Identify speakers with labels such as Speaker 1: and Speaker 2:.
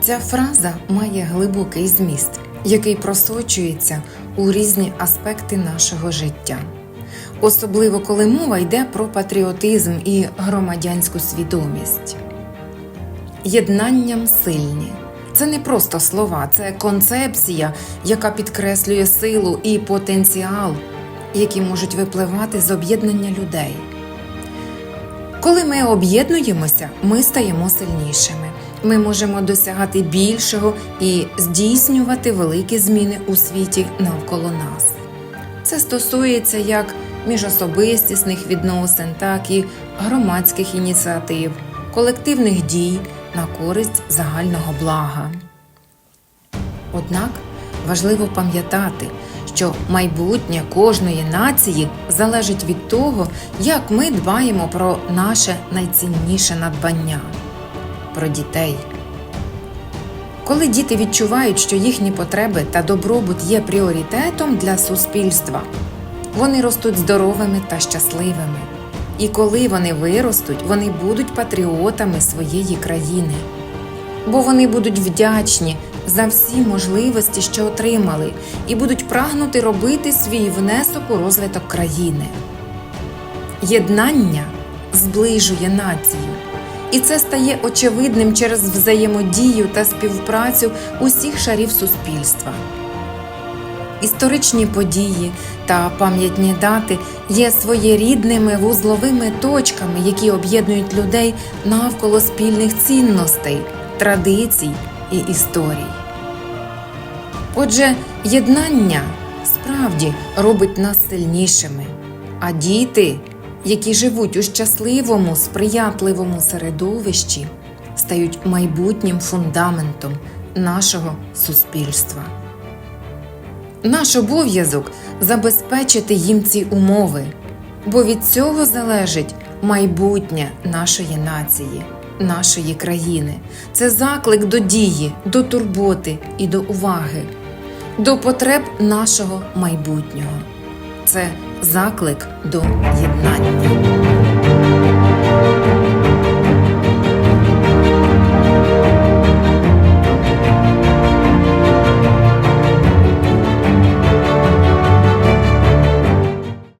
Speaker 1: Ця фраза має глибокий зміст, який просочується у різні аспекти нашого життя. Особливо коли мова йде про патріотизм і громадянську свідомість. Єднанням сильні. Це не просто слова, це концепція, яка підкреслює силу і потенціал, які можуть випливати з об'єднання людей. Коли ми об'єднуємося, ми стаємо сильнішими. Ми можемо досягати більшого і здійснювати великі зміни у світі навколо нас. Це стосується як міжособистісних відносин, так і громадських ініціатив, колективних дій на користь загального блага. Однак важливо пам'ятати, що майбутнє кожної нації залежить від того, як ми дбаємо про наше найцінніше надбання про дітей. Коли діти відчувають, що їхні потреби та добробут є пріоритетом для суспільства, вони ростуть здоровими та щасливими. І коли вони виростуть, вони будуть патріотами своєї країни, бо вони будуть вдячні за всі можливості, що отримали, і будуть прагнути робити свій внесок у розвиток країни. Єднання зближує націю, і це стає очевидним через взаємодію та співпрацю усіх шарів суспільства. Історичні події та пам'ятні дати є своєрідними вузловими точками, які об'єднують людей навколо спільних цінностей, традицій і історій. Отже, єднання справді робить нас сильнішими, а діти, які живуть у щасливому, сприятливому середовищі, стають майбутнім фундаментом нашого суспільства. Наш обов'язок забезпечити їм ці умови, бо від цього залежить майбутнє нашої нації, нашої країни. Це заклик до дії, до турботи і до уваги, до потреб нашого майбутнього. Це заклик до єднання.